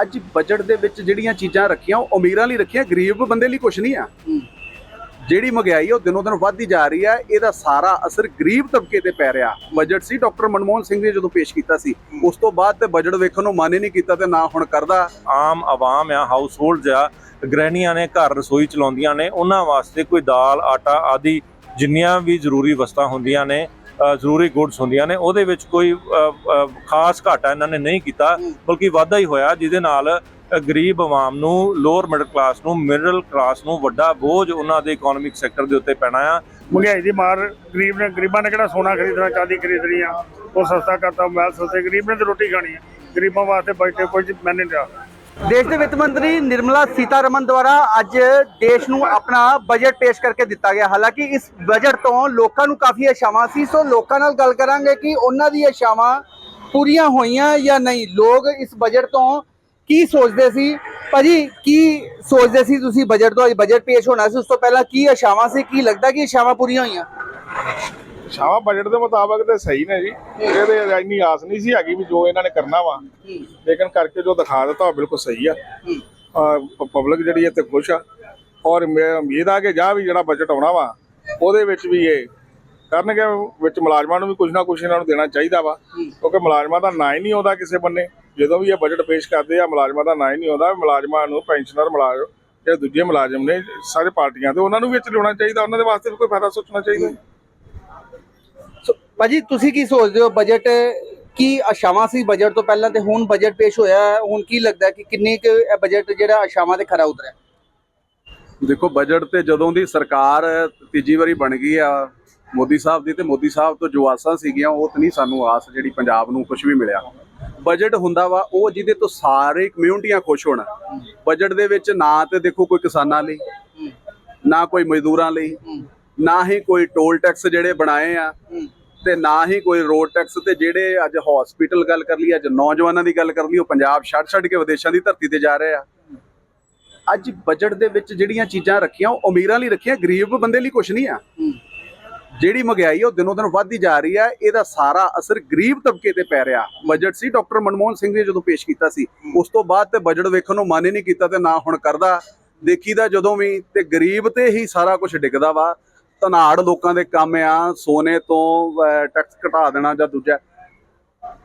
ਅੱਜ ਬਜਟ ਦੇ ਵਿੱਚ ਜਿਹੜੀਆਂ ਚੀਜ਼ਾਂ ਰੱਖੀਆਂ ਉਹ ਅਮੀਰਾਂ ਲਈ ਰੱਖੀਆਂ ਗਰੀਬ ਬੰਦੇ ਲਈ ਕੁਝ ਨਹੀਂ ਆ। ਜਿਹੜੀ ਮਹਿੰਗਾਈ ਉਹ ਦਿਨੋਂ ਦਿਨ ਵੱਧਦੀ ਜਾ ਰਹੀ ਹੈ ਇਹਦਾ ਸਾਰਾ ਅਸਰ ਗਰੀਬ ਤਬਕੇ ਤੇ ਪੈ ਰਿਹਾ। ਬਜਟ ਸੀ ਡਾਕਟਰ ਮਨਮੋਹਨ ਸਿੰਘ ਨੇ ਜਦੋਂ ਪੇਸ਼ ਕੀਤਾ ਸੀ। ਉਸ ਤੋਂ ਬਾਅਦ ਤੇ ਬਜਟ ਵੇਖਣ ਨੂੰ ਮਨ ਹੀ ਨਹੀਂ ਕੀਤਾ ਤੇ ਨਾ ਹੁਣ ਕਰਦਾ। ਆਮ ਆਵਾਮ ਆ ਹਾਊਸ ਹੋਲਡਸ ਆ ਗ੍ਰਹਿਣੀਆਂ ਨੇ ਘਰ ਰਸੋਈ ਚਲਾਉਂਦੀਆਂ ਨੇ ਉਹਨਾਂ ਵਾਸਤੇ ਕੋਈ ਦਾਲ ਆਟਾ ਆਦਿ ਜਿੰਨੀਆਂ ਵੀ ਜ਼ਰੂਰੀ ਵਸਤਾਂ ਹੁੰਦੀਆਂ ਨੇ ਜ਼ਰੂਰੀ ਗੁੱਡਸ ਹੁੰਦੀਆਂ ਨੇ ਉਹਦੇ ਵਿੱਚ ਕੋਈ ਖਾਸ ਘਾਟਾ ਇਹਨਾਂ ਨੇ ਨਹੀਂ ਕੀਤਾ ਬਲਕਿ ਵਾਧਾ ਹੀ ਹੋਇਆ ਜਿਹਦੇ ਨਾਲ ਗਰੀਬ ਆਵਾਮ ਨੂੰ ਲੋਅਰ ਮਿਡਲ ਕਲਾਸ ਨੂੰ ਮਿਡਲ ਕਲਾਸ ਨੂੰ ਵੱਡਾ ਬੋਝ ਉਹਨਾਂ ਦੇ ਇਕਨੋਮਿਕ ਸੈਕਟਰ ਦੇ ਉੱਤੇ ਪੈਣਾ ਆ। ਮਹਿੰਗਾਈ ਦੀ ਮਾਰ ਗਰੀਬ ਨੇ ਗਰੀਬਾਂ ਨੇ ਕਿਹੜਾ ਸੋਨਾ ਖਰੀਦਣਾ ਚਾਂਦੀ ਖਰੀਦਣੀ ਆ ਉਹ ਸਸਤਾ ਕਰਤਾ ਮੋਬਾਈਲ ਸਸਤੇ ਗਰੀਬ ਨੇ ਤਾਂ ਰੋਟੀ ਖਾਣੀ ਆ। ਗਰੀਬਾਂ ਵਾਸਤੇ ਬਜਟ ਕੁਝ ਮੈਂ ਨਹੀਂ ਰਿਹਾ। ਦੇਸ਼ ਦੇ ਵਿੱਤ ਮੰਤਰੀ ਨਿਰਮਲਾ ਸੀਤਾਰਮਨ ਦੁਆਰਾ ਅੱਜ ਦੇਸ਼ ਨੂੰ ਆਪਣਾ ਬਜਟ ਪੇਸ਼ ਕਰਕੇ ਦਿੱਤਾ ਗਿਆ। ਹਾਲਾਂਕਿ ਇਸ ਬਜਟ ਤੋਂ ਲੋਕਾਂ ਨੂੰ ਕਾਫੀ ਆਸ਼ਾਵਾਂ ਸੀ। ਸੋ ਲੋਕਾਂ ਨਾਲ ਗੱਲ ਕਰਾਂਗੇ ਕਿ ਉਹਨਾਂ ਦੀ ਆਸ਼ਾਵਾਂ ਪੂਰੀਆਂ ਹੋਈਆਂ ਜਾਂ ਨਹੀਂ। ਲੋਕ ਇਸ ਬਜਟ ਤੋਂ ਕੀ ਸੋਚਦੇ ਸੀ? ਭਾਜੀ, ਕੀ ਸੋਚਦੇ ਸੀ ਤੁਸੀਂ ਬਜਟ ਤੋਂ? ਅੱਜ ਬਜਟ ਪੇਸ਼ ਹੋਣਾ ਸੀ। ਉਸ ਤੋਂ ਪਹਿਲਾਂ ਕੀ ਆਸ਼ਾਵਾਂ ਸੀ? ਕੀ ਲੱਗਦਾ ਕਿ ਆਸ਼ਾਵਾਂ ਪੂਰੀਆਂ ਹੋਈਆਂ? ਸ਼ਾਵਾ ਬਜਟ ਦੇ ਮੁਤਾਬਕ ਤੇ ਸਹੀ ਨੇ ਜੀ। ਇਹਦੇ ਇੰਨੀ ਆਸ ਨਹੀਂ ਸੀ ਹੈਗੀ ਵੀ ਜੋ ਇਹਨਾਂ ਨੇ ਕਰਨਾ ਵਾ। ਲੇਕਿਨ ਕਰਕੇ ਜੋ ਦਿਖਾ ਦਿੱਤਾ ਉਹ ਬਿਲਕੁਲ ਸਹੀ ਆ। ਪਬਲਿਕ ਜਿਹੜੀ ਤੇ ਖੁਸ਼ ਆ। ਔਰ ਮੈਂ ਉਮੀਦ ਆ ਕਿ ਜਾ ਵੀ ਜਿਹੜਾ ਬਜਟ ਆਉਣਾ ਵਾ ਉਹਦੇ ਵਿੱਚ ਵੀ ਇਹ ਕਰਨਗੇ ਵਿੱਚ ਮੁਲਾਜ਼ਮਾਂ ਨੂੰ ਵੀ ਕੁਝ ਨਾ ਕੁਝ ਇਹਨਾਂ ਨੂੰ ਦੇਣਾ ਚਾਹੀਦਾ ਵਾ। ਕਿਉਂਕਿ ਮੁਲਾਜ਼ਮਾਂ ਦਾ ਨਾਂ ਹੀ ਨਹੀਂ ਆਉਂਦਾ ਕਿਸੇ ਬੰਨੇ। ਜਦੋਂ ਵੀ ਇਹ ਬਜਟ ਪੇਸ਼ ਕਰਦੇ ਆ ਮੁਲਾਜ਼ਮਾਂ ਦਾ ਨਾਂ ਹੀ ਨਹੀਂ ਆਉਂਦਾ। ਮੁਲਾਜ਼ਮਾਂ ਨੂੰ ਪੈਨਸ਼ਨਰ ਮੁਲਾਜ਼ਮ ਜਿਹੜੇ ਦੂਜੇ ਮੁਲਾਜ਼ਮ ਨੇ ਸਾਰੇ ਪਾਰਟੀਆਂ ਦੇ ਉਹਨਾਂ ਨੂੰ ਵੀ ਵਿੱਚ ਲਿਆਉਣਾ ਚਾਹੀਦਾ। ਉਹਨਾਂ ਦੇ ਵਾਸਤੇ ਵੀ ਕੋਈ ਫਾਇਦਾ ਸੋਚਣਾ ਚਾਹੀਦਾ। ਭਾਜੀ, ਤੁਸੀਂ ਕੀ ਸੋਚਦੇ ਹੋ ਬਜਟ ਕੀ ਆਸ਼ਾਵਾਂ ਸੀ ਬਜਟ ਤੋਂ ਪਹਿਲਾਂ ਤੇ ਹੁਣ ਬਜਟ ਪੇਸ਼ ਹੋਇਆ ਹੁਣ ਕੀ ਲੱਗਦਾ ਕਿ ਕਿੰਨੀ ਕੁ ਇਹ ਬਜਟ ਜਿਹੜਾ ਆਸ਼ਾਵਾਂ ਤੇ ਖਰਾ ਉਤਰਿਆ? ਦੇਖੋ ਬਜਟ ਤੇ ਜਦੋਂ ਦੀ ਸਰਕਾਰ ਤੀਜੀ ਵਾਰੀ ਬਣ ਗਈ ਆ, ਮੋਦੀ ਸਾਹਿਬ ਦੀ, ਤੇ ਮੋਦੀ ਸਾਹਿਬ ਤੋਂ ਜੋ ਆਸਾਂ ਸੀਗੀਆਂ, ਉਹ ਤੇ ਨਹੀਂ ਸਾਨੂੰ ਆਸ ਜਿਹੜੀ ਪੰਜਾਬ ਨੂੰ ਕੁਝ ਵੀ ਮਿਲਿਆ। ਬਜਟ ਹੁੰਦਾ ਵਾ, ਉਹ ਜਿਹਦੇ ਤੋਂ ਸਾਰੇ ਕਮਿਊਨਿਟੀਆਂ ਖੁਸ਼ ਹੋਣ। ਬਜਟ ਦੇ ਵਿੱਚ ਨਾ ਤੇ ਦੇਖੋ ਕੋਈ ਕਿਸਾਨਾਂ ਲਈ, ਨਾ ਕੋਈ ਮਜ਼ਦੂਰਾਂ ਲਈ, ਨਾ ਹੀ ਕੋਈ ਟੋਲ ਟੈਕਸ ਜਿਹੜੇ ਬਣਾਏ ਆ ਤੇ ਨਾ ਹੀ ਕੋਈ ਰੋਡ ਟੈਕਸ ਤੇ ਜਿਹੜੇ ਅੱਜ ਹਸਪੀਟਲ ਗੱਲ ਕਰ ਲਈ ਅੱਜ ਨੌਜਵਾਨਾਂ ਦੀ ਗੱਲ ਕਰ ਲਈ ਉਹ ਪੰਜਾਬ ਛੱਡ ਛੱਡ ਕੇ ਵਿਦੇਸ਼ਾਂ ਦੀ ਧਰਤੀ ਤੇ ਜਾ ਰਹੇ ਆ। ਅੱਜ ਬਜਟ ਦੇ ਵਿੱਚ ਜਿਹੜੀਆਂ ਚੀਜ਼ਾਂ ਰੱਖੀਆਂ ਉਹ ਅਮੀਰਾਂ ਲਈ ਰੱਖੀਆਂ ਗਰੀਬ ਬੰਦੇ ਲਈ ਕੁਝ ਨਹੀਂ ਆ। ਜਿਹੜੀ ਮਹਿੰਗਾਈ ਉਹ ਦਿਨੋਂ ਦਿਨ ਵੱਧਦੀ ਜਾ ਰਹੀ ਹੈ ਇਹਦਾ ਸਾਰਾ ਅਸਰ ਗਰੀਬ ਤਬਕੇ ਤੇ ਪੈ ਰਿਹਾ। ਬਜਟ ਸੀ ਡਾਕਟਰ ਮਨਮੋਹਨ ਸਿੰਘ ਨੇ ਜਦੋਂ ਪੇਸ਼ ਕੀਤਾ ਸੀ। ਉਸ ਤੋਂ ਬਾਅਦ ਤੇ ਬਜਟ ਵੇਖਣ ਨੂੰ ਮਨ ਹੀ ਨਹੀਂ ਕੀਤਾ ਤੇ ਨਾ ਹੁਣ ਕਰਦਾ। ਦੇਖੀਦਾ ਜਦੋਂ ਵੀ ਤੇ ਗਰੀਬ ਤੇ ਹੀ ਸਾਰਾ ਕੁਝ ਡਿੱਗਦਾ ਵਾ। ਧਨਾੜ ਲੋਕਾਂ ਦੇ ਕੰਮ ਆ, ਸੋਨੇ ਤੋਂ ਟੈਕਸ ਘਟਾ ਦੇਣਾ ਜਾਂ ਦੂਜਾ।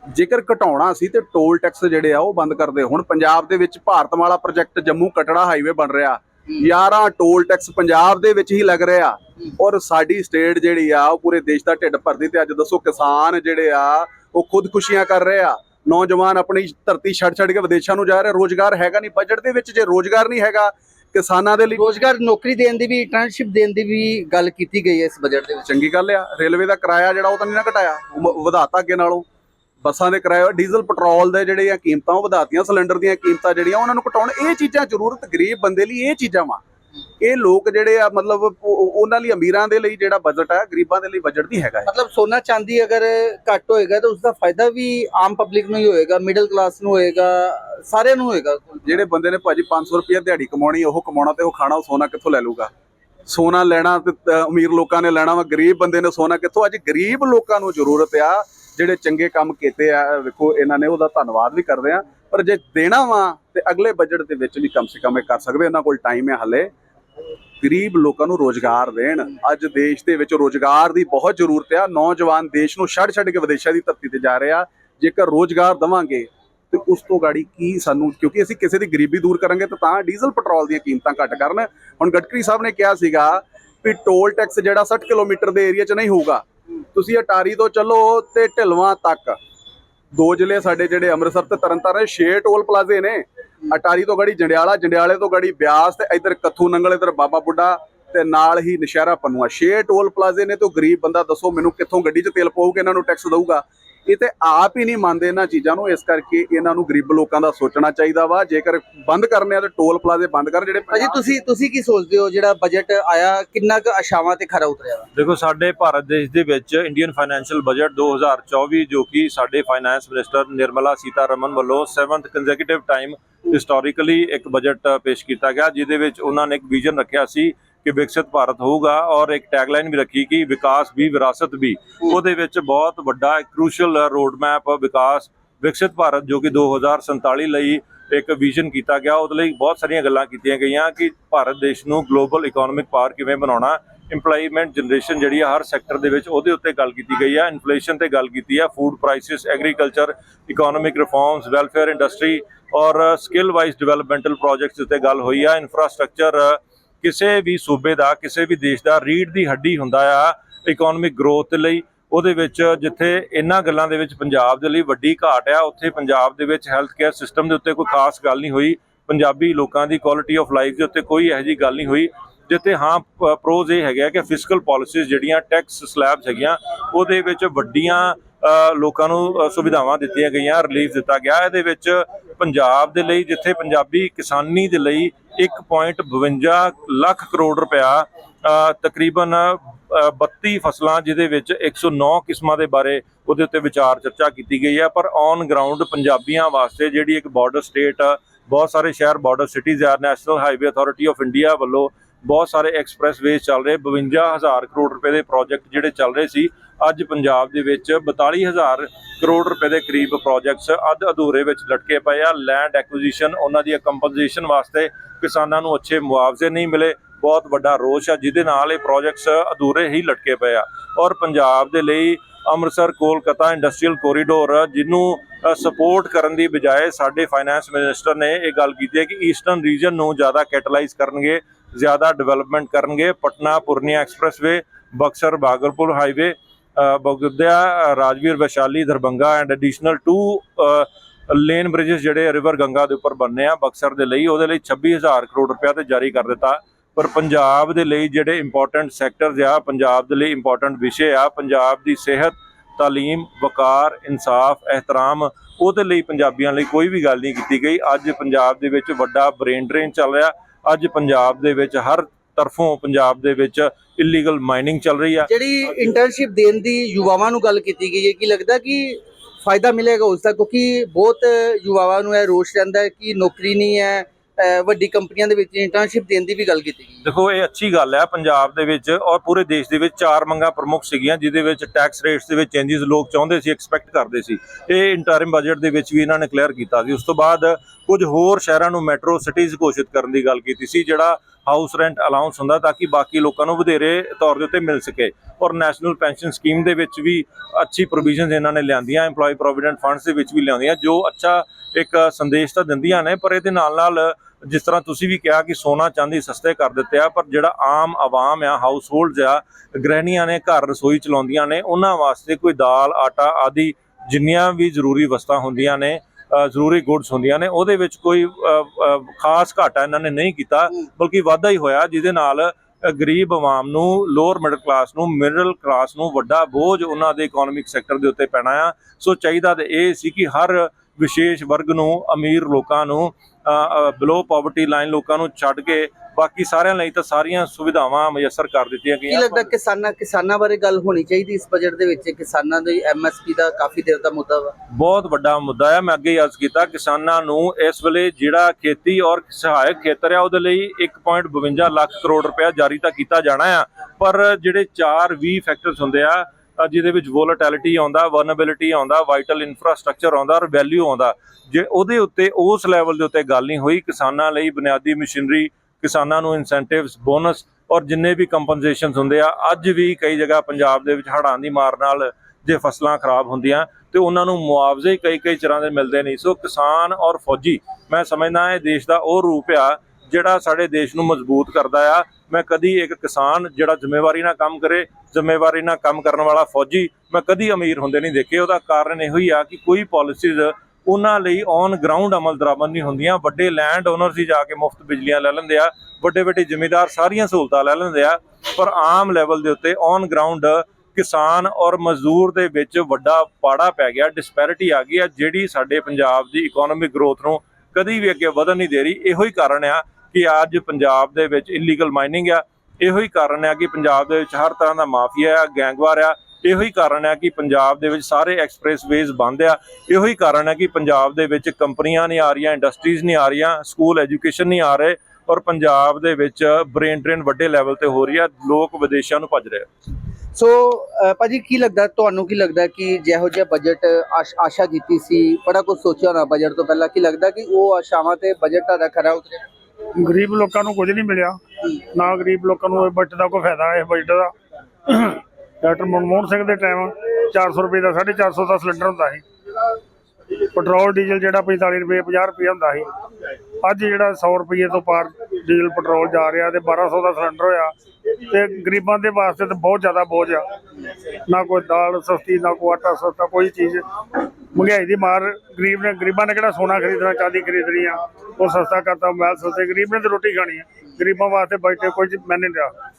ਜੇਕਰ ਘਟਾਉਣਾ ਸੀ ਤੇ ਟੋਲ ਟੈਕਸ ਜਿਹੜੇ ਆ ਉਹ ਬੰਦ ਕਰਦੇ ਹੁਣ। ਪੰਜਾਬ ਦੇ ਵਿੱਚ ਭਾਰਤਮਾਲਾ ਪ੍ਰੋਜੈਕਟ ਜੰਮੂ ਕਟੜਾ ਹਾਈਵੇ ਬਣ ਰਿਹਾ। 11 ਟੋਲ ਟੈਕਸ ਪੰਜਾਬ ਦੇ ਵਿੱਚ ਹੀ ਲੱਗ ਰਿਹਾ। ਔਰ ਸਾਡੀ ਸਟੇਟ ਜਿਹੜੀ ਆ, ਉਹ ਪੂਰੇ ਦੇਸ਼ ਦਾ ਢਿੱਡ ਭਰਦੀ ਤੇ ਅੱਜ ਦੱਸੋ ਕਿਸਾਨ ਜਿਹੜੇ ਆ, ਉਹ ਖੁਦਕੁਸ਼ੀਆਂ ਕਰ ਰਹੇ ਆ। ਨੌਜਵਾਨ ਆਪਣੀ ਧਰਤੀ ਛੱਡ ਛੱਡ ਕੇ ਵਿਦੇਸ਼ਾਂ ਨੂੰ ਜਾ ਰਹੇ ਰੋਜ਼ਗਾਰ ਹੈਗਾ ਨਹੀਂ। ਬਜਟ ਦੇ ਵਿੱਚ ਜੇ ਰੋਜ਼ਗਾਰ ਨਹੀਂ ਹੈਗਾ ਕਿਸਾਨਾਂ ਦੇ ਲਈ ਰੋਜ਼ਗਾਰ ਨੌਕਰੀ ਦੇਣ ਦੀ ਵੀ ਇੰਟਰਨਸ਼ਿਪ ਦੇਣ ਦੀ ਵੀ ਗੱਲ ਕੀਤੀ ਗਈ ਹੈ ਇਸ ਬਜਟ ਦੇ ਵਿੱਚ। ਚੰਗੀ ਗੱਲ ਆ ਰੇਲਵੇ ਦਾ ਕਿਰਾਇਆ ਜਿਹੜਾ ਉਹ ਤਾਂ ਨਹੀਂ ਨਾ ਘਟਾਇਆ ਉਹ ਵਧਾਤਾ ਅੱਗੇ ਨਾਲੋਂ। ਬੱਸਾਂ ਦੇ ਕਿਰਾਏ ਡੀਜ਼ਲ ਪੈਟਰੋਲ ਦੇ ਜਿਹੜੇ ਆ ਕੀਮਤਾਂ ਉਹ ਵਧਾਤੀਆਂ ਸਿਲੰਡਰ ਦੀਆਂ ਕੀਮਤਾਂ ਜਿਹੜੀਆਂ ਉਹਨਾਂ ਨੂੰ ਘਟਾਉਣ ਇਹ ਚੀਜ਼ਾਂ ਜ਼ਰੂਰਤ ਗਰੀਬ ਬੰਦੇ ਲਈ ਇਹ ਚੀਜ਼ਾਂ ਵਾ। ਇਹ ਲੋਕ ਜਿਹੜੇ ਆ ਮਤਲਬ ਉਹ- ਉਹ- ਉਹਨਾਂ ਲਈ ਅਮੀਰਾਂ ਦੇ ਲਈ ਜਿਹੜਾ ਬਜਟ ਆ ਗਰੀਬਾਂ ਦੇ ਲਈ ਬਜਟ ਨਹੀਂ ਹੈਗਾ। ਮਤਲਬ ਸੋਨਾ ਚਾਂਦੀ ਅਗਰ ਘੱਟ ਹੋਏਗਾ ਤਾਂ ਉਸ ਦਾ ਫਾਇਦਾ ਵੀ ਆਮ ਪਬਲਿਕ ਨੂੰ ਹੀ ਹੋਏਗਾ ਮਿਡਲ ਕਲਾਸ ਨੂੰ ਹੋਏਗਾ ਸਾਰਿਆਂ ਨੂੰ ਹੋਏਗਾ। ਜਿਹੜੇ ਬੰਦੇ ਨੇ ਭਾਜੀ 500 ਰੁਪਏ ਦਿਹਾੜੀ ਕਮਾਉਣੀ ਉਹ ਕਮਾਉਣਾ ਤੇ ਉਹ ਖਾਣਾ ਉਹ ਸੋਨਾ ਕਿੱਥੋਂ ਲੈ ਲੂਗਾ ਸੋਨਾ ਲੈਣਾ ਤੇ ਅਮੀਰ ਲੋਕਾਂ ਨੇ ਲੈਣਾ ਵਾ ਗਰੀਬ ਬੰਦੇ ਨੇ ਸੋਨਾ ਕਿੱਥੋਂ? ਅੱਜ ਗਰੀਬ ਲੋਕਾਂ ਨੂੰ ਜ਼ਰੂਰਤ ਆ ਜਿਹੜੇ ਚੰਗੇ ਕੰਮ ਕੀਤੇ ਆ ਵੇਖੋ ਇਹਨਾਂ ਨੇ ਉਹਦਾ ਧੰਨਵਾਦ ਵੀ ਕਰਦੇ ਆ ਪਰ ਜੇ ਦੇਣਾ ਵਾ ਤੇ ਅਗਲੇ ਬਜਟ ਦੇ ਵਿੱਚ ਵੀ ਕਮ ਸੇ ਕਮ ਇਹ ਕਰ ਸਕਦੇ ਇਹਨਾਂ ਕੋਲ ਟਾਈਮ ਹੈ ਹਲੇ। ਗਰੀਬ ਲੋਕਾਂ ਨੂੰ ਰੋਜ਼ਗਾਰ ਦੇਣ। ਅੱਜ ਦੇਸ਼ ਦੇ ਵਿੱਚ ਰੋਜ਼ਗਾਰ ਦੀ ਬਹੁਤ ਜ਼ਰੂਰਤ ਆ। ਨੌਜਵਾਨ ਦੇਸ਼ ਨੂੰ ਛੱਡ ਛੱਡ ਕੇ ਵਿਦੇਸ਼ਾਂ ਦੀ ਧਰਤੀ ਤੇ ਜਾ ਰਿਹਾ। ਜੇਕਰ ਰੋਜ਼ਗਾਰ ਦਵਾਂਗੇ, ਤੇ ਉਸ ਤੋਂ ਗਾੜੀ ਕੀ ਸਾਨੂੰ, ਕਿਉਂਕਿ ਅਸੀਂ ਕਿਸੇ ਦੀ ਗਰੀਬੀ ਦੂਰ ਕਰਾਂਗੇ, ਤਾਂ ਤਾਂ ਡੀਜ਼ਲ, ਪੈਟਰੋਲ ਦੀਆਂ ਕੀਮਤਾਂ ਘੱਟ ਕਰਨ। ਹੁਣ ਗਡਕਰੀ ਸਾਹਿਬ ਨੇ ਕਿਹਾ ਸੀਗਾ ਵੀ ਟੋਲ ਟੈਕਸ ਜਿਹੜਾ 60 ਕਿਲੋਮੀਟਰ ਦੇ ਏਰੀਆ 'ਚ ਨਹੀਂ ਹੋਊਗਾ। ਤੁਸੀਂ ਅਟਾਰੀ ਤੋਂ ਚੱਲੋ ਤੇ ਢਿਲਵਾਂ ਤੱਕ। ਦੋ ਜ਼ਿਲ੍ਹੇ ਸਾਡੇ ਜਿਹੜੇ ਅੰਮ੍ਰਿਤਸਰ ਤੇ ਤਰਨਤਾਰਨ, ਛੇ ਟੋਲ ਪਲਾਜ਼ੇ ਨੇ। ਅਟਾਰੀ ਤੋਂ ਗੜੀ ਜੰਡਿਆਲਾ, ਜੰਡਿਆਲੇ ਤੋਂ ਗੜੀ ਬਿਆਸ ਤੇ ਇਧਰ ਕੱਥੂ ਨੰਗਲ, ਇਧਰ ਬਾਬਾ ਬੁੱਢਾ ਤੇ ਨਾਲ ਹੀ ਨਸ਼ਹਿਰਾ ਪੰਨੂਆ। ਛੇ ਟੋਲ ਪਲਾਜ਼ੇ ਨੇ ਤੇ ਗਰੀਬ ਬੰਦਾ, ਦੱਸੋ ਮੈਨੂੰ ਕਿੱਥੋਂ ਗੱਡੀ 'ਚ ਤੇਲ ਪਾਊਗਾ, ਇਹਨਾਂ ਨੂੰ ਟੈਕਸ ਦਊਗਾ? ਇਹ ਤੇ ਆਪ ਹੀ ਨਹੀਂ ਮੰਨਦੇ ਇਹਨਾਂ ਚੀਜ਼ਾਂ ਨੂੰ ਇਸ ਕਰਕੇ ਇਹਨਾਂ ਨੂੰ ਗਰੀਬ ਲੋਕਾਂ ਦਾ ਸੋਚਣਾ ਚਾਹੀਦਾ ਵਾ ਜੇਕਰ ਬੰਦ ਕਰਨੇ ਆ ਤੇ ਟੋਲ ਪਲਾਜ਼ੇ ਬੰਦ ਕਰ ਜਿਹੜੇ ਭਾਜੀ ਤੁਸੀਂ ਤੁਸੀਂ ਕੀ ਸੋਚਦੇ ਹੋ ਜਿਹੜਾ ਬਜਟ ਆਇਆ ਕਿੰਨਾ ਕੁ ਆਸ਼ਾਵਾਂ ਤੇ ਖਰਾ ਉਤਰਿਆ ਵਾ? ਦੇਖੋ ਸਾਡੇ ਭਾਰਤ ਦੇਸ਼ ਦੇ ਵਿੱਚ ਇੰਡੀਅਨ ਫਾਈਨੈਂਸ਼ੀਅਲ ਬਜਟ 2024 ਜੋ ਕਿ ਸਾਡੇ ਫਾਈਨਾਂਸ ਮਿਨਿਸਟਰ ਨਿਰਮਲਾ ਸੀਤਾਰਮਨ ਵੱਲੋਂ 7th ਕੰਜ਼ੈਕਟਿਵ ਟਾਈਮ ਹਿਸਟੋਰੀਕਲੀ ਇੱਕ ਬਜਟ ਪੇਸ਼ ਕੀਤਾ ਗਿਆ ਜਿਹਦੇ ਵਿੱਚ ਉਹਨਾਂ ਨੇ ਇੱਕ ਵਿਜ਼ਨ ਰੱਖਿਆ ਸੀ ਕਿ ਵਿਕਸਿਤ ਭਾਰਤ ਹੋਊਗਾ ਔਰ ਇੱਕ ਟੈਗਲਾਈਨ ਵੀ ਰੱਖੀ ਕਿ ਵਿਕਾਸ ਵੀ ਵਿਰਾਸਤ ਵੀ। ਉਹਦੇ ਵਿੱਚ ਬਹੁਤ ਵੱਡਾ ਕ੍ਰੂਸ਼ਲ ਰੋਡ ਮੈਪ ਵਿਕਾਸ, ਵਿਕਸਿਤ ਭਾਰਤ ਜੋ ਕਿ 2047 ਲਈ ਇੱਕ ਵਿਜ਼ਨ ਕੀਤਾ ਗਿਆ। ਉਹਦੇ ਲਈ ਬਹੁਤ ਸਾਰੀਆਂ ਗੱਲਾਂ ਕੀਤੀਆਂ ਗਈਆਂ ਕਿ ਭਾਰਤ ਦੇਸ਼ ਨੂੰ ਗਲੋਬਲ ਇਕਨੋਮਿਕ ਪਾਵਰ ਕਿਵੇਂ ਬਣਾਉਣਾ। ਇੰਪਲੋਇਮੈਂਟ ਜਨਰੇਸ਼ਨ ਜਿਹੜੀ ਆ ਹਰ ਸੈਕਟਰ ਦੇ ਵਿੱਚ ਉਹਦੇ ਉੱਤੇ ਗੱਲ ਕੀਤੀ ਗਈ ਆ। ਇਨਫਲੇਸ਼ਨ ਤੇ ਗੱਲ ਕੀਤੀ ਆ। Food prices agriculture economic reforms welfare industry ਔਰ ਸਕਿੱਲ ਵਾਈਜ਼ ਡਿਵੈਲਪਮੈਂਟਲ ਪ੍ਰੋਜੈਕਟਸ ਉੱਤੇ ਗੱਲ ਹੋਈ ਆ। ਇਨਫਰਾਸਟ੍ਰਕਚਰ ਕਿਸੇ ਵੀ ਸੂਬੇ ਦਾ, ਕਿਸੇ ਵੀ ਦੇਸ਼ ਦਾ ਰੀੜ ਦੀ ਹੱਡੀ ਹੁੰਦਾ ਆ ਇਕਨੋਮਿਕ ਗਰੋਥ ਲਈ, ਉਹਦੇ ਵਿੱਚ ਜਿੱਥੇ ਇਹਨਾਂ ਗੱਲਾਂ ਦੇ ਵਿੱਚ ਪੰਜਾਬ ਦੇ ਲਈ ਵੱਡੀ ਘਾਟ ਆ, ਉੱਥੇ ਪੰਜਾਬ ਦੇ ਵਿੱਚ ਹੈਲਥ ਕੇਅਰ ਸਿਸਟਮ ਦੇ ਉੱਤੇ ਕੋਈ ਖਾਸ ਗੱਲ ਨਹੀਂ ਹੋਈ, ਪੰਜਾਬੀ ਲੋਕਾਂ ਦੀ ਕੁਆਲਿਟੀ ਆਫ ਲਾਈਫ ਦੇ ਉੱਤੇ ਕੋਈ ਇਹੋ ਜਿਹੀ ਗੱਲ ਨਹੀਂ ਹੋਈ, ਜਿੱਥੇ ਹਾਂ ਪ੍ਰੋਜ਼ ਇਹ ਹੈਗਾ ਕਿ ਫਿਸਕਲ ਪਾਲਿਸੀਜ਼ ਜਿਹੜੀਆਂ ਟੈਕਸ ਸਲੈਬਸ ਹੈਗੀਆਂ, ਉਹਦੇ ਵਿੱਚ ਵੱਡੀਆਂ ਲੋਕਾਂ ਨੂੰ ਸੁਵਿਧਾਵਾਂ ਦਿੱਤੀਆਂ ਗਈਆਂ ਰਿਲੀਫ ਦਿੱਤਾ ਗਿਆ। ਇਹਦੇ ਵਿੱਚ ਪੰਜਾਬ ਦੇ ਲਈ ਜਿੱਥੇ ਪੰਜਾਬੀ ਕਿਸਾਨੀ ਦੇ ਲਈ 1.52 ਲੱਖ ਕਰੋੜ ਰੁਪਇਆ ਤਕਰੀਬਨ ਅ, 32 ਫਸਲਾਂ ਜਿਹਦੇ ਵਿੱਚ 109 ਕਿਸਮਾਂ ਦੇ ਬਾਰੇ ਉਹਦੇ ਉੱਤੇ ਵਿਚਾਰ ਚਰਚਾ ਕੀਤੀ ਗਈ ਹੈ। ਪਰ ਔਨ ਗਰਾਊਂਡ ਪੰਜਾਬੀਆਂ ਵਾਸਤੇ ਜਿਹੜੀ ਇੱਕ ਬਾਰਡਰ ਸਟੇਟ ਬਹੁਤ ਸਾਰੇ ਸ਼ਹਿਰ ਬਾਰਡਰ ਸਿਟੀਜ਼ ਆ national highway authority of India ਵੱਲੋਂ ਬਹੁਤ ਸਾਰੇ ਐਕਸਪ੍ਰੈਸ ਵੇਜ਼ ਚੱਲ ਰਹੇ 52000 ਕਰੋੜ ਰੁਪਏ ਦੇ ਪ੍ਰੋਜੈਕਟ ਜਿਹੜੇ ਚੱਲ ਰਹੇ ਸੀ, ਅੱਜ ਪੰਜਾਬ ਦੇ ਵਿੱਚ 42000 ਕਰੋੜ ਰੁਪਏ ਦੇ ਕਰੀਬ ਪ੍ਰੋਜੈਕਟਸ ਅੱਧ ਅਧੂਰੇ ਵਿੱਚ ਲਟਕੇ ਪਏ ਆ। ਲੈਂਡ ਐਕੁਜੀਸ਼ਨ ਉਹਨਾਂ ਦੀ ਕੰਪਨਸੇਸ਼ਨ ਵਾਸਤੇ ਕਿਸਾਨਾਂ ਨੂੰ ਅੱਛੇ ਮੁਆਵਜ਼ੇ ਨਹੀਂ ਮਿਲੇ, ਬਹੁਤ ਵੱਡਾ ਰੋਸ਼ ਆ, ਜਿਹਦੇ ਨਾਲ ਇਹ ਪ੍ਰੋਜੈਕਟਸ ਅਧੂਰੇ ਹੀ ਲਟਕੇ ਪਏ ਆ। ਔਰ ਪੰਜਾਬ ਦੇ ਲਈ ਅੰਮ੍ਰਿਤਸਰ, ਕੋਲਕਾਤਾ ਇੰਡਸਟਰੀਅਲ ਕੋਰੀਡੋਰ ਜਿਹਨੂੰ ਸਪੋਰਟ ਕਰਨ ਦੀ ਬਜਾਏ ਸਾਡੇ ਫਾਈਨੈਂਸ ਮਿਨਿਸਟਰ ਨੇ ਇਹ ਗੱਲ ਕੀਤੀ ਹੈ ਕਿ ਈਸਟਰਨ ਰੀਜਨ ਨੂੰ ਜ਼ਿਆਦਾ ਕੈਟਲਾਈਜ਼ ਕਰਨਗੇ। ਜ਼ਿਆਦਾ ਡਿਵੈਲਪਮੈਂਟ ਕਰਨਗੇ। Patna, Purnia expressway Buxar Bhagalpur highway ਬਗੁਦਿਆ Rajgir, Vaishali Darbhanga and additional 2 lane bridges ਜਿਹੜੇ ਰਿਵਰ ਗੰਗਾ ਦੇ ਉੱਪਰ ਬਣਨੇ ਆ ਬਕਸਰ ਦੇ ਲਈ। ਉਹਦੇ ਲਈ 26000 ਕਰੋੜ ਰੁਪਇਆ ਤੇ ਜਾਰੀ ਕਰ ਦਿੱਤਾ। ਪਰ ਪੰਜਾਬ ਦੇ ਲਈ ਜਿਹੜੇ ਇੰਪੋਰਟੈਂਟ ਸੈਕਟਰਸ ਆ, ਪੰਜਾਬ ਦੇ ਲਈ ਇੰਪੋਰਟੈਂਟ ਵਿਸ਼ੇ ਆ, ਪੰਜਾਬ ਦੀ ਸਿਹਤ, ਤਾਲੀਮ, ਵਕਾਰ, ਇਨਸਾਫ ehtaram ਉਹਦੇ ਲਈ ਪੰਜਾਬੀਆਂ ਲਈ ਕੋਈ ਵੀ ਗੱਲ ਨਹੀਂ ਕੀਤੀ ਗਈ। ਅੱਜ ਪੰਜਾਬ ਦੇ ਵਿੱਚ ਵੱਡਾ ਬ੍ਰੇਨ ਡਰੇਨ ਚੱਲ ਰਿਹਾ। ਅੱਜ ਪੰਜਾਬ ਦੇ ਵਿੱਚ, ਹਰ ਤਰਫੋਂ ਪੰਜਾਬ ਦੇ ਵਿੱਚ ਇਲੀਗਲ ਮਾਈਨਿੰਗ ਚੱਲ ਰਹੀ ਆ। ਜਿਹੜੀ ਇੰਟਰਨਸ਼ਿਪ ਦੇਣ ਦੀ ਯੁਵਾਵਾਂ ਨੂੰ ਗੱਲ ਕੀਤੀ ਗਈ ਹੈ, ਕਿ ਲੱਗਦਾ ਕਿ ਫਾਇਦਾ ਮਿਲੇਗਾ ਉਸ ਦਾ? ਕਿਉਂਕਿ ਬਹੁਤ ਯੁਵਾਵਾਂ ਨੂੰ ਇਹ ਰੋਸ਼ ਰਹਿੰਦਾ ਹੈ ਕਿ ਨੌਕਰੀ ਨਹੀਂ ਹੈ ਵੱਡੀ ਕੰਪਨੀਆਂ ਦੇ ਵਿੱਚ ਇੰਟਰਨਸ਼ਿਪ ਦੇਣ ਦੀ ਵੀ ਗੱਲ ਕੀਤੀ ਗਈ ਦੇਖੋ, ਇਹ ਅੱਛੀ ਗੱਲ ਹੈ ਪੰਜਾਬ ਦੇ ਵਿੱਚ ਔਰ ਪੂਰੇ ਦੇਸ਼ ਦੇ ਵਿੱਚ ਚਾਰ ਮੰਗਾਂ ਪ੍ਰਮੁੱਖ ਸੀਗੀਆਂ, ਜਿਹਦੇ ਵਿੱਚ ਟੈਕਸ ਰੇਟਸ ਦੇ ਵਿੱਚ ਚੇਂਜਸ ਲੋਕ ਚਾਹੁੰਦੇ ਸੀ ਐਕਸਪੈਕਟ ਕਰਦੇ ਸੀ। ਇਹ ਇੰਟਰਮ ਬਜਟ ਦੇ ਵਿੱਚ ਵੀ ਇਹਨਾਂ ਨੇ ਕਲੀਅਰ ਕੀਤਾ ਸੀ। ਉਸ ਤੋਂ ਬਾਅਦ ਕੁਝ ਹੋਰ ਸ਼ਹਿਰਾਂ ਨੂੰ ਮੈਟਰੋ ਸਿਟੀਜ਼ ਘੋਸ਼ਿਤ ਕਰਨ ਦੀ ਗੱਲ ਕੀਤੀ ਸੀ, ਜਿਹੜਾ ਹਾਊਸ ਰੈਂਟ ਅਲਾਉਂਸ ਹੁੰਦਾ ਤਾਂ ਕਿ ਬਾਕੀ ਲੋਕਾਂ ਨੂੰ ਵਧੇਰੇ ਤੌਰ ਦੇ ਉੱਤੇ ਮਿਲ ਸਕੇ। ਔਰ ਨੈਸ਼ਨਲ ਪੈਨਸ਼ਨ ਸਕੀਮ ਦੇ ਵਿੱਚ ਵੀ ਅੱਛੀ ਪ੍ਰੋਵੀਜ਼ਨਸ ਇਹਨਾਂ ਨੇ ਲਿਆਂਦੀਆਂ EMPLOYE ਪ੍ਰੋਵੀਡੈਂਟ ਫੰਡਸ ਦੇ ਵਿੱਚ ਵੀ ਲਿਆਂਦੀਆਂ ਜੋ ਅੱਛਾ ਇੱਕ ਸੰਦੇਸ਼ ਤਾਂ ਦਿੰਦੀਆਂ ਨੇ, ਪਰ ਇਹਦੇ ਨਾਲ ਨਾਲ ਜਿਸ ਤਰ੍ਹਾਂ ਤੁਸੀਂ ਵੀ ਕਿਹਾ ਕਿ ਸੋਨਾ ਚਾਂਦੀ ਸਸਤੇ ਕਰ ਦਿੱਤੇ ਆ, ਪਰ ਜਿਹੜਾ ਆਮ ਆਵਾਮ ਆ ਹਾਊਸ ਹੋਲਡਸ ਆ, ਗ੍ਰਹਿਣੀਆਂ ਨੇ ਘਰ ਰਸੋਈ ਚਲਾਉਂਦੀਆਂ ਨੇ, ਉਹਨਾਂ ਵਾਸਤੇ ਕੋਈ ਦਾਲ, ਆਟਾ ਆਦਿ ਜਿੰਨੀਆਂ ਵੀ ਜ਼ਰੂਰੀ ਵਸਤਾਂ ਹੁੰਦੀਆਂ ਨੇ ਜ਼ਰੂਰੀ ਗੁੱਡਸ ਹੁੰਦੀਆਂ ਨੇ, ਉਹਦੇ ਵਿੱਚ ਕੋਈ ਖਾਸ ਘਾਟਾ ਇਹਨਾਂ ਨੇ ਨਹੀਂ ਕੀਤਾ, ਬਲਕਿ ਵਾਧਾ ਹੀ ਹੋਇਆ, ਜਿਹਦੇ ਨਾਲ ਗਰੀਬ ਆਵਾਮ ਨੂੰ ਲੋਅਰ ਮਿਡਲ ਕਲਾਸ ਨੂੰ ਮਿਡਲ ਕਲਾਸ ਨੂੰ ਵੱਡਾ ਬੋਝ ਉਹਨਾਂ ਦੇ ਇਕਨੋਮਿਕ ਸੈਕਟਰ ਦੇ ਉੱਤੇ ਪੈਣਾ ਆ। ਸੋ ਚਾਹੀਦਾ ਤੇ ਇਹ ਸੀ ਕਿ ਹਰ ਵਿਸ਼ੇਸ਼ ਵਰਗ ਨੂੰ ਅਮੀਰ ਲੋਕਾਂ ਨੂੰ ਬਿਲੋ ਪਾਵਰਟੀ ਲਾਈਨ ਲੋਕਾਂ ਨੂੰ ਛੱਡ ਕੇ ਬਾਕੀ ਸਾਰਿਆਂ ਲਈ ਤਾਂ ਸਾਰੀਆਂ ਸੁਵਿਧਾਵਾਂ ਮੁਯੱਸਰ ਕਰ ਦਿੱਤੀਆਂ ਕੀ ਗਈਆਂ। ਲੱਗਦਾ ਕਿਸਾਨਾਂ ਕਿਸਾਨਾਂ ਬਾਰੇ ਗੱਲ ਹੋਣੀ ਚਾਹੀਦੀ ਇਸ ਬਜਟ ਦੇ ਵਿੱਚ? ਕਿਸਾਨਾਂ ਦੀ ਐਮਐਸਪੀ ਦਾ ਕਾਫੀ ਦੇਰ ਦਾ ਮੁੱਦਾ ਵਾ। ਬਹੁਤ ਵੱਡਾ ਮੁੱਦਾ ਹੈ ਮੈਂ ਅੱਗੇ ਹੀ ਅਰਜ਼ ਕੀਤਾ ਕਿਸਾਨਾਂ ਨੂੰ ਇਸ ਵੇਲੇ ਜਿਹੜਾ ਖੇਤੀ ਔਰ ਸਹਾਇਕ ਖੇਤਰ ਆ ਉਹਦੇ ਲਈ 1.52 ਲੱਖ ਕਰੋੜ ਰੁਪਇਆ ਜਾਰੀ ਤਾਂ ਕੀਤਾ ਜਾਣਾ ਆ। ਪਰ ਜਿਹੜੇ 4 20 ਫੈਕਟਰਸ ਹੁੰਦੇ ਆ ਜਿਹਦੇ ਵਿੱਚ ਵੋਲਟੈਲਿਟੀ ਆਉਂਦਾ ਵਰਨੇਬਿਲਿਟੀ ਆਉਂਦਾ ਵਾਈਟਲ ਇਨਫਰਾਸਟ੍ਰਕਚਰ ਆਉਂਦਾ ਔਰ ਵੈਲਿਊ ਆਉਂਦਾ। ਜੇ ਉਹਦੇ ਉੱਤੇ, ਉਸ ਲੈਵਲ ਦੇ ਉੱਤੇ ਗੱਲ ਨਹੀਂ ਹੋਈ, ਕਿਸਾਨਾਂ ਲਈ ਬੁਨਿਆਦੀ ਮਸ਼ੀਨਰੀ, ਕਿਸਾਨਾਂ ਨੂੰ ਇਨਸੈਂਟਿਵਸ ਬੋਨਸ ਔਰ ਜਿੰਨੇ ਵੀ ਕੰਪਨਸੇਸ਼ਨਸ ਹੁੰਦੇ ਆ, ਅੱਜ ਵੀ ਕਈ ਜਗ੍ਹਾ ਪੰਜਾਬ ਦੇ ਵਿੱਚ ਹੜ੍ਹਾਂ ਦੀ ਮਾਰ ਨਾਲ ਜੇ ਫਸਲਾਂ ਖਰਾਬ ਹੁੰਦੀਆਂ, ਤੇ ਉਹਨਾਂ ਨੂੰ ਮੁਆਵਜ਼ੇ ਕਈ ਕਈ ਤਰ੍ਹਾਂ ਦੇ ਮਿਲਦੇ ਨਹੀਂ। ਸੋ ਕਿਸਾਨ ਔਰ ਫੌਜੀ, ਮੈਂ ਸਮਝਦਾ ਇਹ ਦੇਸ਼ ਦਾ ਉਹ ਰੂਪ ਆ, ਜਿਹੜਾ ਸਾਡੇ ਦੇਸ਼ ਨੂੰ ਮਜ਼ਬੂਤ ਕਰਦਾ ਆ ਮੈਂ ਕਦੀ ਇੱਕ ਕਿਸਾਨ ਜਿਹੜਾ ਜ਼ਿੰਮੇਵਾਰੀ ਨਾਲ ਕੰਮ ਕਰੇ, ਜ਼ਿੰਮੇਵਾਰੀ ਨਾਲ ਕੰਮ ਕਰਨ ਵਾਲਾ ਫੌਜੀ, ਮੈਂ ਕਦੀ ਅਮੀਰ ਹੁੰਦੇ ਨਹੀਂ ਦੇਖੇ। ਉਹਦਾ ਕਾਰਨ ਇਹੋ ਹੀ ਆ ਕਿ ਕੋਈ ਪਾਲਿਸੀਜ਼ ਉਹਨਾਂ ਲਈ ਔਨ ਗਰਾਊਂਡ ਅਮਲ ਦਰਾਮਦ ਨਹੀਂ ਹੁੰਦੀਆਂ। ਵੱਡੇ ਲੈਂਡ ਓਨਰਸ ਹੀ ਜਾ ਕੇ ਮੁਫਤ ਬਿਜਲੀਆਂ ਲੈ ਲੈਂਦੇ ਆ, ਵੱਡੇ ਵੱਡੇ ਜ਼ਿਮੀਂਦਾਰ ਸਾਰੀਆਂ ਸਹੂਲਤਾਂ ਲੈ ਲੈਂਦੇ ਆ, ਪਰ ਆਮ ਲੈਵਲ ਦੇ ਉੱਤੇ ਔਨ ਗਰਾਊਂਡ ਕਿਸਾਨ ਔਰ ਮਜ਼ਦੂਰ ਦੇ ਵਿੱਚ ਵੱਡਾ ਪਾੜਾ ਪੈ ਗਿਆ ਡਿਸਪੈਰਿਟੀ ਆ ਗਈ ਆ, ਜਿਹੜੀ ਸਾਡੇ ਪੰਜਾਬ ਦੀ ਇਕਨੋਮਿਕ ਗਰੋਥ ਨੂੰ ਕਦੀ ਵੀ ਅੱਗੇ ਵਧਣ ਨਹੀਂ ਦੇ ਰਹੀ। ਇਹੋ ਹੀ ਕਾਰਨ ਆ ਕਿ ਅੱਜ ਪੰਜਾਬ ਦੇ ਵਿੱਚ ਇਲੀਗਲ ਮਾਈਨਿੰਗ ਆ। ਇਹੋ ਹੀ ਕਾਰਨ ਆ ਕਿ ਪੰਜਾਬ ਦੇ ਵਿੱਚ ਹਰ ਤਰ੍ਹਾਂ ਦਾ ਮਾਫੀਆ ਆ ਗੈਂਗਵਾਰ ਆ। ਇਹੋ ਹੀ ਕਾਰਨ ਹੈ ਕਿ ਪੰਜਾਬ ਦੇ ਵਿੱਚ ਸਾਰੇ ਐਕਸਪ੍ਰੈਸਵੇਜ਼ ਬੰਦ ਆ। ਇਹੋ ਹੀ ਕਾਰਨ ਹੈ ਕਿ ਪੰਜਾਬ ਦੇ ਵਿੱਚ ਕੰਪਨੀਆਂ ਨਹੀਂ ਆ ਰਹੀਆਂ ਇੰਡਸਟਰੀਜ਼ ਨਹੀਂ ਆ ਰਹੀਆਂ ਸਕੂਲ ਐਜੂਕੇਸ਼ਨ ਨਹੀਂ ਆ ਰਹੇ ਔਰ ਪੰਜਾਬ ਦੇ ਵਿੱਚ ਬ੍ਰੇਨ ਡਰੇਨ ਵੱਡੇ ਲੈਵਲ ਤੇ ਹੋ ਰਹੀ ਆ। ਲੋਕ ਵਿਦੇਸ਼ਾਂ ਨੂੰ ਭੱਜ ਰਹੇ ਆ। ਸੋ ਅ, ਭਾਜੀ ਕੀ ਲੱਗਦਾ ਤੁਹਾਨੂੰ ਕੀ ਲੱਗਦਾ ਕਿ ਜਿਹੋ ਜਿਹਾ ਬਜਟ ਆਸ਼ਾ ਕੀਤੀ ਸੀ ਬੜਾ ਕੁਝ ਸੋਚਿਆ ਹੋਣਾ ਬਜਟ ਤੋਂ ਪਹਿਲਾਂ ਕੀ ਲੱਗਦਾ ਕਿ ਉਹ ਆਸ਼ਾਵਾਂ ਤੇ ਬਜਟ ਤੁਹਾਡਾ ਖਰਾ ਉਤਰਿਆ? ਗਰੀਬ ਲੋਕਾਂ ਨੂੰ ਕੁਝ ਨਹੀਂ ਮਿਲਿਆ। ਨਾ ਗਰੀਬ ਲੋਕਾਂ ਨੂੰ ਇਹ ਬਜਟ ਦਾ ਕੋਈ ਫਾਇਦਾ ਇਸ ਬਜਟ ਦਾ। ਡਾਕਟਰ ਮਨਮੋਹਨ ਸਿੰਘ ਦੇ ਟਾਈਮ 400 ਰੁਪਏ ਦਾ 450 ਦਾ ਸਿਲੰਡਰ ਹੁੰਦਾ ਸੀ। ਪੈਟਰੋਲ, ਡੀਜ਼ਲ ਜਿਹੜਾ 45 ਰੁਪਏ 50 ਰੁਪਏ ਹੁੰਦਾ ਸੀ। ਅੱਜ ਜਿਹੜਾ 100 ਰੁਪਏ ਤੋਂ ਪਾਰ ਡੀਜ਼ਲ, ਪੈਟਰੋਲ ਜਾ ਰਿਹਾ ਤੇ 1200 ਦਾ ਸਿਲੰਡਰ ਹੋਇਆ ਤੇ ਗਰੀਬਾਂ ਦੇ ਵਾਸਤੇ ਤਾਂ ਬਹੁਤ ਜ਼ਿਆਦਾ ਬੋਝ ਆ। ਨਾ ਕੋਈ ਦਾਲ ਸਸਤੀ, ਨਾ ਕੋਈ ਆਟਾ ਸਸਤਾ, ਕੋਈ ਚੀਜ਼ ਮਹਿੰਗਾਈ ਦੀ ਮਾਰ, ਗਰੀਬ ਨੇ, ਗਰੀਬਾਂ ਨੇ ਕਿਹੜਾ ਸੋਨਾ ਖਰੀਦਣਾ, ਚਾਂਦੀ ਖਰੀਦਣੀ ਆ ਉਹ ਸਸਤਾ ਕਰਤਾ, ਮੋਬਾਈਲ ਸਸਤੇ, ਗਰੀਬ ਨੇ ਤਾਂ ਰੋਟੀ ਖਾਣੀ ਆ ਗਰੀਬਾਂ ਵਾਸਤੇ ਬਜਟ ਕੋਈ ਮੈਂ ਨਹੀਂ ਰਿਹਾ।